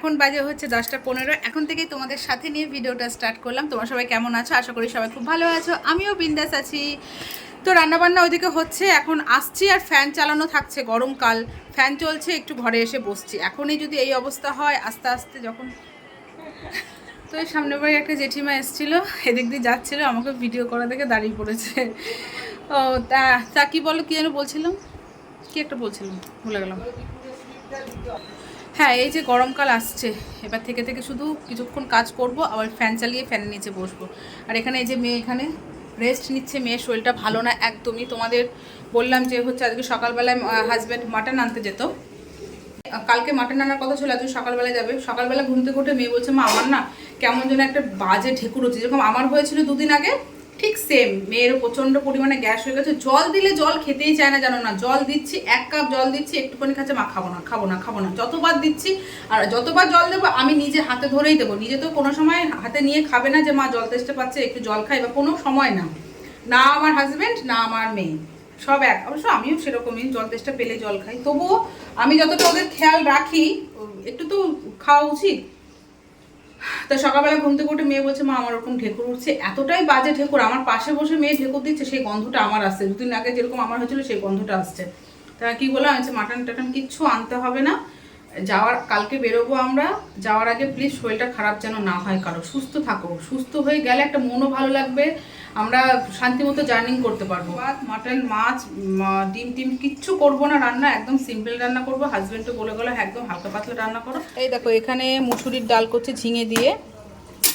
এখন বাজে হচ্ছে দশটা পনেরো। এখন থেকেই তোমাদের সাথে নিয়ে ভিডিওটা স্টার্ট করলাম। তোমরা সবাই কেমন আছো? আশা করি সবাই খুব ভালো আছো। আমিও বিন্দাস আছি। তো রান্নাবান্না ওইদিকে হচ্ছে, এখন আসছি আর ফ্যান চালানো থাকছে গরমকাল। ফ্যান চলছে, একটু ঘরে এসে বসছি। এখনই যদি এই অবস্থা হয়, আস্তে আস্তে যখন তো এই সামনে বাড়ি একটা জেঠিমা এসেছিল, এদিক দিয়ে যাচ্ছিল, আমাকে ভিডিও করা দেখে দাঁড়িয়ে পড়েছে। ও, তা তা কী বলো, কী যেন বলছিলাম? কী একটা বলছিলাম? ভুলে গেলাম। হ্যাঁ এই যে গরমকাল আসছে, এবার থেকে থেকে শুধু কিছুক্ষণ কাজ করব, আবার ফ্যান চালিয়ে ফ্যানের নিচে বসবো। আর এখানে এই যে মেয়ে এখানে রেস্ট নিচ্ছে মেয়ের শরীরটা ভালো না একদমই। তোমাদের বললাম যে হচ্ছে আজকে সকালবেলায় হাজব্যান্ড মাটন আনতে যেত। কালকে মাটন আনার কথা ছিল, আজকে সকালবেলায় যাবে। সকালবেলা ঘুম থেকে উঠে মেয়ে বলছে, মা, আমার না কেমন যেন একটা বাজে ঢেকুর হচ্ছে। যেরকম আমার হয়েছিল দুদিন আগে ঠিক সেম মেয়েরও প্রচণ্ড পরিমাণে গ্যাস হয়ে গেছে। জল দিলে জল খেতেই চায় না জানো না। জল দিচ্ছি, এক কাপ জল দিচ্ছি, একটুখানি খাচ্ছে, মা খাব না খাব না খাব না। যতবার দিচ্ছি, আর যতবার জল দেবো, আমি নিজে হাতে ধরেই দেবো। নিজে তো কোনো সময় হাতে নিয়ে খাবে না যে, মা জল তেষ্টা পাচ্ছে, একটু জল খাই বা কোনো সময় না। না আমার হাজব্যান্ড না আমার মেয়ে। সব এক। অবশ্য আমিও সেরকমই জল তেষ্টা পেলে জল খাই। তবুও আমি যতটা ওদের খেয়াল রাখি, একটু তো খাওয়া উচিত। তা সকালবেলা ঘুম থেকে উঠে মেয়ে বলছে, মা, আমার ওরকম ঢেকুর উঠছে, এতটাই বাজে ঢেকুর, আমার পাশে বসে মেয়ে ঢেকুর দিচ্ছে, সেই গন্ধটা আমার আসছে। দুদিন আগে যেরকম আমার হয়েছিল, সেই গন্ধটা আসছে। তা কি বললাম আছে মাটন টাটন কিচ্ছু আনতে হবে না, যাওয়ার, কালকে বেরোবো আমরা, যাওয়ার আগে প্লিজ শরীরটা খারাপ যেন না হয় কারও, সুস্থ থাকো, সুস্থ হয়ে গেলে একটা মনও ভালো লাগবে আমরা শান্তিমতো জার্নিং করতে পারব। ভাত মাটন মাছ ডিম টিম কিচ্ছু করব না রান্না একদম সিম্পল রান্না করব। হাজবেন্ডও বলে গেলো একদম হালকা পাতলা রান্না করো। এই দেখো এখানে মুসুরির ডাল করছে ঝিঙে দিয়ে।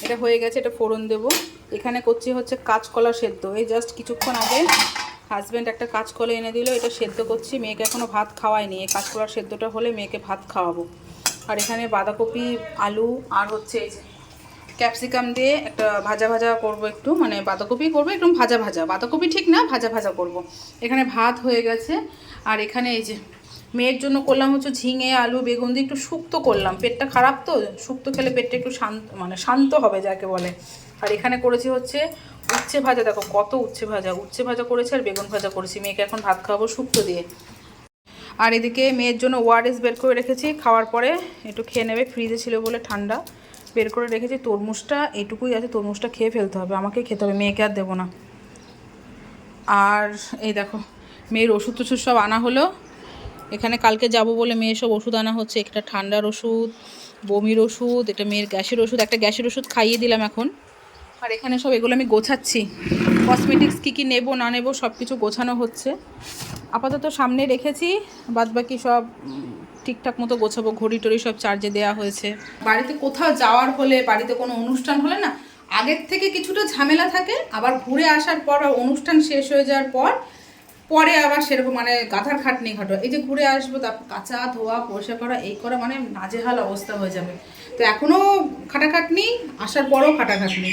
এটা হয়ে গেছে এটা ফোড়ন দেবো। এখানে করছি হচ্ছে কাঁচকলা সেদ্ধ। এই জাস্ট কিছুক্ষণ আগে হাজব্যান্ড একটা কাঁচকলা এনে দিল এটা সেদ্ধ করছি। মেয়েকে এখনও ভাত খাওয়াইনি এই কাঁচকলার সেদ্ধটা হলে মেয়েকে ভাত খাওয়াবো। আর এখানে বাঁধাকপি আলু আর হচ্ছে এই যে ক্যাপসিকাম দিয়ে একটা ভাজা ভাজা করব একটু মানে বাঁধাকপি করব, একদম ভাজা ভাজা। বাঁধাকপি ঠিক না, ভাজা ভাজা করব। এখানে ভাত হয়ে গেছে। আর এখানে এই যে মেয়ের জন্য করলাম হচ্ছে ঝিঙে, আলু, বেগুন দিয়ে একটু শুক্তো করলাম। পেটটা খারাপ তো, শুক্তো খেলে পেটটা একটু শান্ত মানে শান্ত হবে যাকে বলে। আর এখানে করেছি হচ্ছে উচ্ছে ভাজা। দেখো কত উচ্ছে ভাজা। উচ্ছে ভাজা করেছি আর বেগুন ভাজা করেছি। মেয়েকে এখন ভাত খাওয়াবো শুক্তো দিয়ে। আর এদিকে মেয়ের জন্য ওয়ারেস বের করে রেখেছি। খাওয়ার পরে একটু খেয়ে নেবে। ফ্রিজে ছিল বলে ঠান্ডা। বের করে রেখেছি, তরমুজটা এটুকুই আছে, তরমুজটা খেয়ে ফেলতে হবে, আমাকে খেতে হবে, মেয়েকে আর দেবো না। আর এই দেখো, মেয়ের ওষুধ টষুধ সব আনা হলো। এখানে কালকে যাব বলে মেয়ের সব ওষুধ আনা হচ্ছে, একটা ঠান্ডার ওষুধ, বমির ওষুধ, এটা মেয়ের গ্যাসের ওষুধ, একটা গ্যাসের ওষুধ খাইয়ে দিলাম এখন। আর এখানে সব এগুলো আমি গোছাচ্ছি। কসমেটিক্স কী কী নেব, না নেব সব কিছু গোছানো হচ্ছে। আপাতত সামনে রেখেছি বাদ বাকি সব ঠিকঠাক মতো গোছাবো ঘড়ি টড়ি সব চার্জে দেওয়া হয়েছে। বাড়িতে কোথাও যাওয়ার হলে, বাড়িতে কোনো অনুষ্ঠান হলে না, আগের থেকে কিছুটা ঝামেলা থাকে, আবার ঘুরে আসার পর অনুষ্ঠান শেষ হয়ে যাওয়ার পর, পরে আবার সেরকম মানে গাধার খাটনি ঘটো। এই যে ঘুরে আসব, তারপর কাঁচা ধোয়া পরিষ্কার করা, এই করা মানে নাজেহাল অবস্থা হয়ে যাবে। তো এখনও খাটাখাটনি, আসার পরও খাটাখাটনি।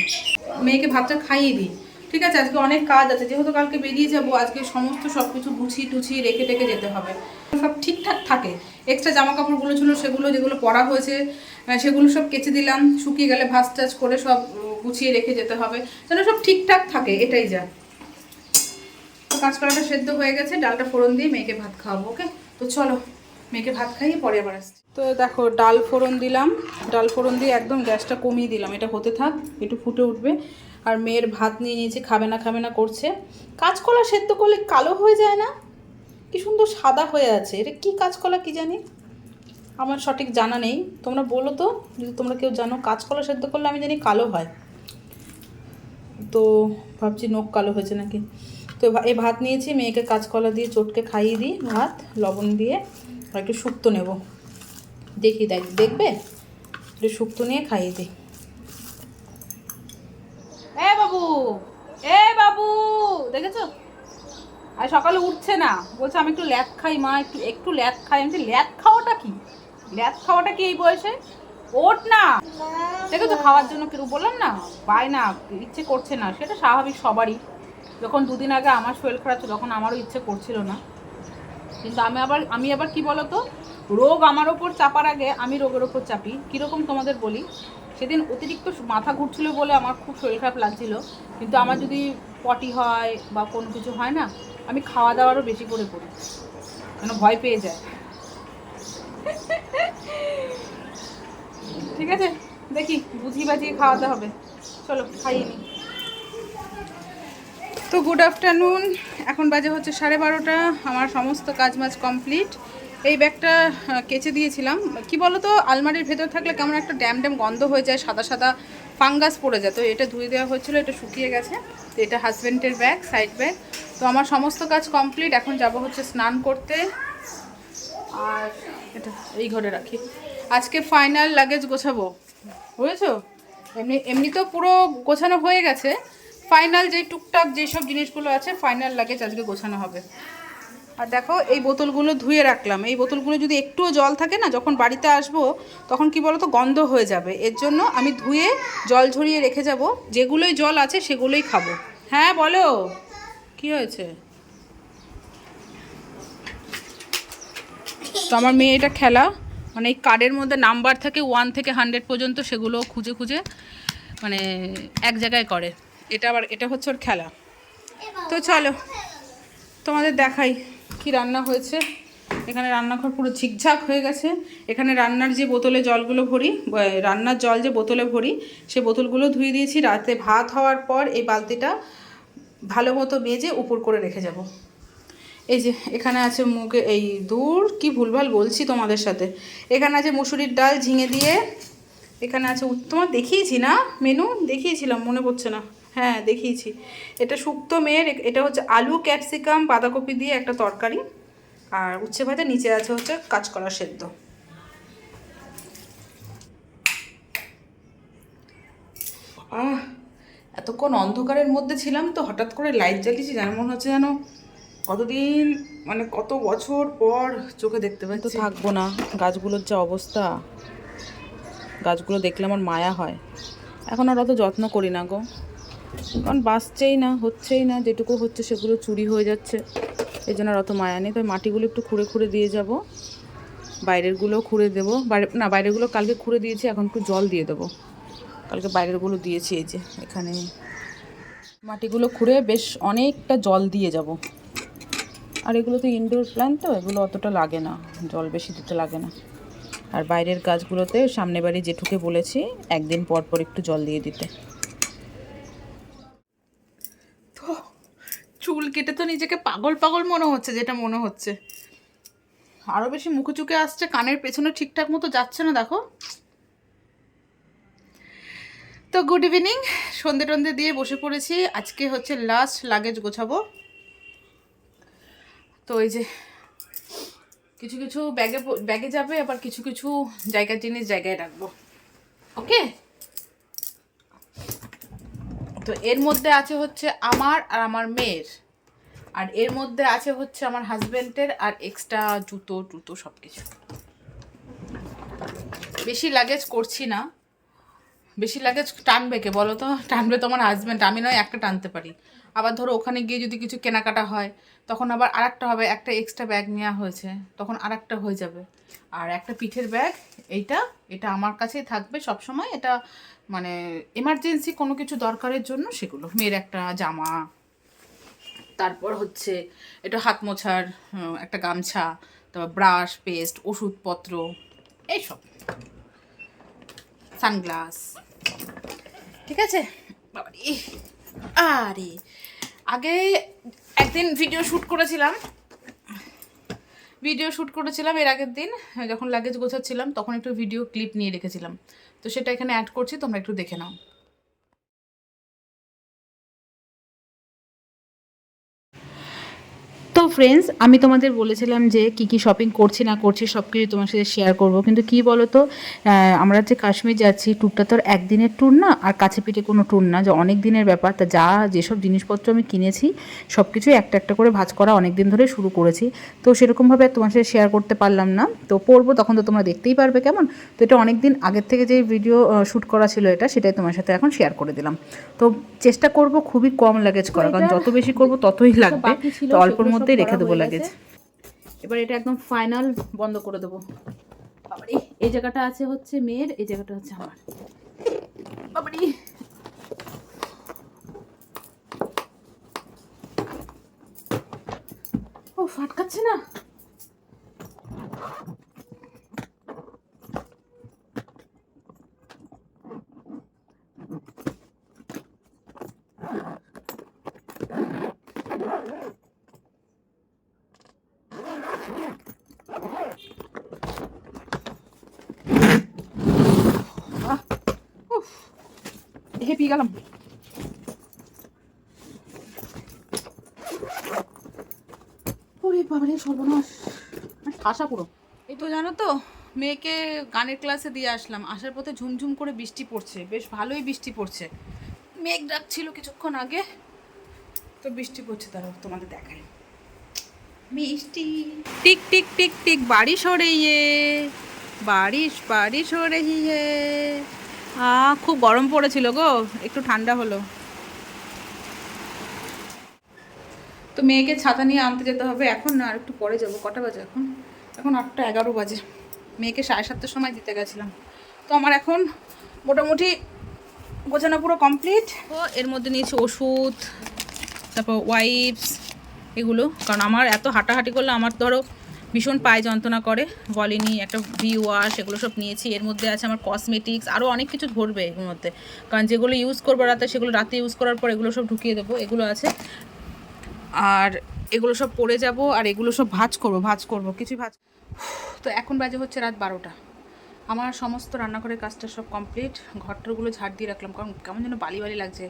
মেয়েকে ভাতটা খাইয়ে দিই। ঠিক আছে, আজকে অনেক কাজ আছে, যেহেতু কালকে বেরিয়ে যাব, আজকে সমস্ত সব কিছু গুছিয়ে টুছিয়ে রেখে টেকে যেতে হবে। সব ঠিকঠাক থাকে। এক্সট্রা জামা কাপড়গুলো ছিল, সেগুলো যেগুলো পরা হয়েছে সেগুলো সব কেচে দিলাম, শুকিয়ে গেলে ভাজ টাজ করে সব গুছিয়ে রেখে যেতে হবে, যেন সব ঠিকঠাক থাকে, এটাই যা। কাঁচকলাটা সেদ্ধ হয়ে গেছে, ডালটা ফোড়ন দিয়ে মেয়েকে ভাত খাওয়াবো, ওকে? তো চলো, মেয়েকে ভাত খাইয়ে পরে আবার আসছি। তো দেখো, ডাল ফোড়ন দিলাম, ডাল ফোড়ন দিয়ে একদম গ্যাসটা কমিয়ে দিলাম, এটা হতে থাক, একটু ফুটে উঠবে। আর মেয়ের ভাত নিয়ে নিয়েছে, খাবে না খাবে না, করছে। কাঁচকলা সেদ্ধ করলে কালো হয়ে যায় না? কি সুন্দর সাদা হয়ে আছে। এটা কি কাঁচকলা কি জানি? আমার সঠিক জানা নেই। তোমরা বলো তো, যদি তোমরা কেউ জানো, কাঁচকলা সেদ্ধ করলে আমি জানি কালো হয়। তো ভাবছি নখ কালো হয়েছে নাকি। তো এই ভাত নিয়েছি, মেয়েকে কাঁচকলা দিয়ে চটকে খাইয়ে দিই, ভাত, লবণ দিয়ে, আর একটু শুক্তো নেব। দেখি, দেখ, দেখবে? একটু শুক্তো নিয়ে খাইয়ে দিই। এ বাবু এ বাবু, দেখেছ? আর সকালে উঠছে না। বলছে আমি একটু ল্যাদ খাই, মা একটু একটু ল্যাদ খাই। আমি ল্যাদ খাওয়াটা কি? ল্যাদ খাওয়াটা কি এই বয়সে? ওঠ না। দেখেছ খাওয়ার জন্য কেউ বললাম না? পায় না, ইচ্ছে করছে না। সেটা স্বাভাবিক সবারই। যখন দুদিন আগে আমার শরীর খারাপ ছিল, তখন আমারও ইচ্ছে করছিল না। কিন্তু আমি আবার আমি আবার কি বলতো? রোগ আমার ওপর চাপার আগে আমি রোগের ওপর চাপি। কীরকম তোমাদের বলি? সেদিন অতিরিক্ত মাথা ঘুরছিল বলে আমার খুব শরীর খারাপ লাগছিল। কিন্তু আমার যদি পটি হয় বা কোনো কিছু হয় না আমি খাওয়া দাওয়ারও বেশি করে করি। কেন? ভয় পেয়ে যায়। ঠিক আছে? দেখি বুঝি বাজিয়ে খাওয়াতে হবে। চলো, খাইয়ে নি তো গুড আফটারনুন এখন বাজে হচ্ছে সাড়ে বারোটা। আমার সমস্ত কাজ মাজ কমপ্লিট এই ব্যাগটা কেচে দিয়েছিলাম। কি বলো তো আলমারির ভেতর থাকলে কেমন একটা ড্যাম ড্যাম গন্ধ হয়ে যায়, সাদা সাদা ফাঙ্গাস পড়ে যায়। তো এটা ধুয়ে দেওয়া হয়েছিল, এটা শুকিয়ে গেছে। তো এটা হাজব্যান্ডের ব্যাগ সাইড ব্যাগ তো আমার সমস্ত কাজ কমপ্লিট এখন যাব হচ্ছে স্নান করতে। আর এটা এই ঘরে রাখি। আজকে ফাইনাল লাগেজ গোছাবো। বুঝেছ? এমনি এমনি তো পুরো গোছানো হয়ে গেছে। ফাইনাল যে টুকটাক যেসব জিনিসগুলো আছে ফাইনাল লাগেজ আজকে গোছানো হবে। আর দেখো, এই বোতলগুলো ধুয়ে রাখলাম। এই বোতলগুলো যদি একটুও জল থাকে না, যখন বাড়িতে আসব, তখন কি বলতো, গন্ধ হয়ে যাবে। এর জন্য আমি ধুয়ে জল ঝরিয়ে রেখে যাব। যেগুলোই জল আছে, সেগুলোই খাব। হ্যাঁ বলো। কি হয়েছে? তো আমার মেয়ে এটা খেলা। মানে এই কার্ডের মধ্যে নাম্বার থাকে ওয়ান থেকে হান্ড্রেড পর্যন্ত সেগুলো খুঁজে খুঁজে মানে এক জায়গায় করে। এটা আবার, এটা হচ্ছে ওর খেলা। তো চলো, তোমাদের দেখাই। কি রান্না হয়েছে? এখানে রান্নাঘর পুরো ঝিকঝাক হয়ে গেছে। এখানে রান্নার যে বোতলে জলগুলো ভরি রান্নার জল যে বোতলে ভরি, সে বোতলগুলো ধুয়ে দিয়েছি। রাতে ভাত হওয়ার পর এই বালতিটা ভালো মতো মেজে উপর করে রেখে যাব। এই যে, এখানে আছে মুগে, এই দূর, কি ভুলভাল বলছি তোমাদের সাথে। এখানে আছে মুসুরির ডাল ঝিঙে দিয়ে এখানে আছে তোমার দেখিয়েছি না? মেনু? দেখিয়েছিলাম মনে পড়ছে না। হ্যাঁ দেখিয়েছি। এটা শুক্তো মেয়ের এটা হচ্ছে আলু ক্যাপসিকাম বাঁধাকপি দিয়ে একটা তরকারি। আর উচ্ছে ভাজা নিচে আছে হচ্ছে কাঁচকলা সেদ্ধ। আহ এতক্ষণ অন্ধকারের মধ্যে ছিলাম তো হঠাৎ করে লাইট জ্বালিয়েছি যেন মনে হচ্ছে যেন কতদিন মানে কত বছর পর চোখে দেখতে পাচ্ছি তো থাকব না গাছগুলোর যা অবস্থা। গাছগুলো দেখলে আমার মায়া হয়। এখন আর অত যত্ন করি না গো। কারণ বাঁচছেই না, হচ্ছেই না, যেটুকু হচ্ছে সেগুলো চুরি হয়ে যাচ্ছে। এই জন্য আর অত মায়া নেই। তাই মাটিগুলো একটু খুঁড়ে খুঁড়ে দিয়ে যাব। বাইরেরগুলো খুঁড়ে দেবো। বাইরে না, বাইরেরগুলো কালকে খুঁড়ে দিয়েছি, এখন একটু জল দিয়ে দেবো। কালকে বাইরেরগুলো দিয়েছি, এই যে, এখানে। মাটিগুলো খুঁড়ে বেশ অনেকটা জল দিয়ে যাব। আর এগুলো তো ইনডোর প্ল্যান্ট তো, এগুলো অতটা লাগে না। জল বেশি দিতে লাগে না। আর বাইরের গাছগুলোতে সামনে বাড়ি জেঠুকে বলেছি, একদিন পর পর একটু জল দিয়ে দিতে। তো, চুল কেটে তো নিজেকে পাগল পাগল মনে হচ্ছে, যেটা মনে হচ্ছে। আরও বেশি মুখে চুকে আসছে, কানের পেছনে ঠিকঠাক মতো যাচ্ছে না, দেখো। তো গুড ইভিনিং সন্ধে টন্ধে দিয়ে বসে পড়েছি। আজকে হচ্ছে লাস্ট লাগেজ গোছাবো। তো এই যে কিছু কিছু ব্যাগে ব্যাগে যাবে, আবার কিছু কিছু জায়গার জিনিস জায়গায় রাখব। ওকে? তো এর মধ্যে আছে হচ্ছে আমার আর আমার মেয়ের। আর এর মধ্যে আছে হচ্ছে আমার হাজবেন্ডের আর এক্সট্রা জুতো, টুতো সব কিছু বেশি লাগেজ করছি না। বেশি লাগেজ টানবে কে বলো তো? টানবে তো আমার হাজব্যান্ড আমি নয়, একটা টানতে পারি। আবার ধরো ওখানে গিয়ে যদি কিছু কেনাকাটা হয়, তখন আবার আরেকটা হবে, একটা এক্সট্রা ব্যাগ নেওয়া হয়েছে, তখন আরেকটা হয়ে যাবে। আর একটা পিঠের ব্যাগ এইটা, এটা আমার কাছেই থাকবে সব সময় এটা মানে এমার্জেন্সি কোনো কিছু দরকারের জন্য সেগুলো, মেয়ের একটা জামা। তারপর হচ্ছে, এটা হাত মোছার একটা গামছা, তারপর ব্রাশ পেস্ট ওষুধপত্র, এইসব। সানগ্লাস ঠিক আছে? বাবারে। আরে, আগে একদিন ভিডিও শ্যুট করেছিলাম। ভিডিও শ্যুট করেছিলাম এর আগের দিন, যখন লাগেজ গোছাচ্ছিলাম, তখন একটু ভিডিও ক্লিপ নিয়ে রেখেছিলাম। তো সেটা এখানে অ্যাড করছি, তোমরা একটু দেখে নাও। ফ্রেন্ডস আমি তোমাদের বলেছিলাম যে কি কি শপিং করছি না করছি সব কিছু তোমার সাথে শেয়ার করব। কিন্তু কি বলো তো আমরা যে কাশ্মীর যাচ্ছি ট্যুরটা তো একদিনের ট্যুর না আর কাছে পিঠে কোনো ট্যুর না যে অনেক দিনের ব্যাপার। তা যা যেসব জিনিসপত্র আমি কিনেছি সব কিছুই একটা একটা করে ভাজ করা অনেক দিন ধরে শুরু করেছি। তো সেরকমভাবে তোমার সাথে শেয়ার করতে পারলাম না। তো পরবো তখন তো তোমরা দেখতেই পারবে কেমন। তো এটা অনেক দিন আগের থেকে যে ভিডিও শ্যুট করা ছিল এটা সেটাই তোমার সাথে এখন শেয়ার করে দিলাম। তো চেষ্টা করব খুবই কম লাগেজ করা কারণ যত বেশি করব ততই লাগবে। তো অল্পর মধ্যেই রেখে দেবো লাগেজ এবার এটা একদম ফাইনাল বন্ধ করে দেবো। বাবারে এই জায়গাটা আছে হচ্ছে মেয়ের এই জায়গাটা হচ্ছে আমার। বাবারি। ও ফাটকাচ্ছে না। খেয়ে পিয়ে গেলাম। ওরে মানে পুরো। এই তো জানো তো, মেয়েকে গানের ক্লাসে দিয়ে আসলাম। আসার পথে ঝুমঝুম করে বৃষ্টি পড়ছে। বেশ ভালোই বৃষ্টি পড়ছে। মেঘ ডাকছিল কিছুক্ষণ আগে। তো বৃষ্টি পড়ছে তারা তোমাদের দেখায় মিষ্টি। টিক টিক টিক টিক, বাড়ি সরে ইয়ে বারিশ বাড়ি সরে ইয়ে খুব গরম পড়েছিল গো, একটু ঠান্ডা হলো। তো মেয়েকে ছাতা নিয়ে আনতে যেতে হবে, এখন না, আর একটু পরে যাব, কটা বাজে এখন? এখন আটটা এগারো বাজে, মেয়েকে সাড়ে সাতটার সময় দিতে গেছিলাম। তো আমার এখন মোটামুটি গোছানো পুরো কমপ্লিট ও এর মধ্যে নিয়েছি ওষুধ, তারপর ওয়াইপস এগুলো, কারণ আমার এত হাঁটাহাঁটি করলে আমার ধরো ভীষণ পায়ে যন্ত্রণা করে, বলেনি, একটা ভি ওয়াশ এগুলো সব নিয়েছি, এর মধ্যে আছে আমার কসমেটিক্স আরও অনেক কিছু ধরবে এর মধ্যে। কারণ যেগুলো ইউজ করব রাতে, সেগুলো রাতে ইউজ করার পর এগুলো সব ঢুকিয়ে দেবো, এগুলো আছে। আর এগুলো সব পরে যাব, আর এগুলো সব ভাজ করব ভাজ করব কিছু ভাজ তো এখন বাজে হচ্ছে রাত বারোটা। আমার সমস্ত রান্নাঘরের কাজটা সব কমপ্লিট ঘরটরগুলো ঝাড় দিয়ে রাখলাম, কারণ কেমন যেন বালি বালি লাগছে।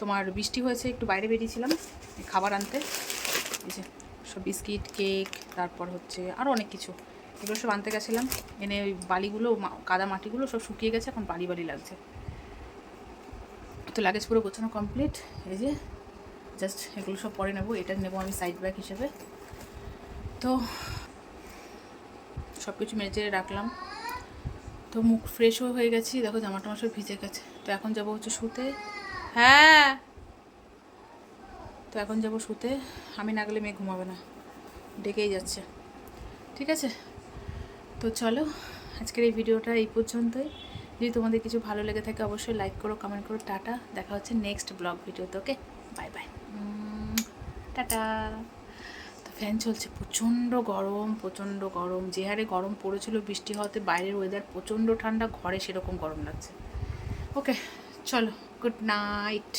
তোমার বৃষ্টি হয়েছে, একটু বাইরে বেরিয়েছিলাম, খাবার আনতে। এই যে সব বিস্কিট, কেক, তারপর হচ্ছে আরও অনেক কিছু। এগুলো সব আনতে গেছিলাম। এনে ওই বালিগুলো কাদা মাটিগুলো সব শুকিয়ে গেছে, এখন বালি বালি লাগছে। তো লাগেজ পুরো গোছানো কমপ্লিট এই যে জাস্ট এগুলো সব পরে নেব। এটা নেব আমি সাইড ব্যাগ হিসেবে। তো সব কিছু মেজে রাখলাম। তো মুখ ফ্রেশও হয়ে গেছি। দেখো জামা টামা সব ভিজে গেছে। তো এখন যাব হচ্ছে শুতে। হ্যাঁ! তো এখন যাব শুতে। আমি না গেলে মেয়ে ঘুমাবে না। ডেকেই যাচ্ছে। ঠিক আছে? তো চলো, আজকের এই ভিডিওটা এই পর্যন্তই। যদি তোমাদের কিছু ভালো লেগে থাকে, অবশ্যই লাইক করো কমেন্ট করো। টাটা। দেখা হচ্ছে নেক্সট ব্লগ ভিডিওতে ওকে বাই বাই টাটা। তো ফ্যান চলছে প্রচণ্ড গরম প্রচণ্ড গরম। যে হারে গরম পড়েছিল, বৃষ্টি হওয়াতে বাইরের ওয়েদার প্রচণ্ড ঠান্ডা, ঘরে সেরকম গরম লাগছে। ওকে চলো গুড নাইট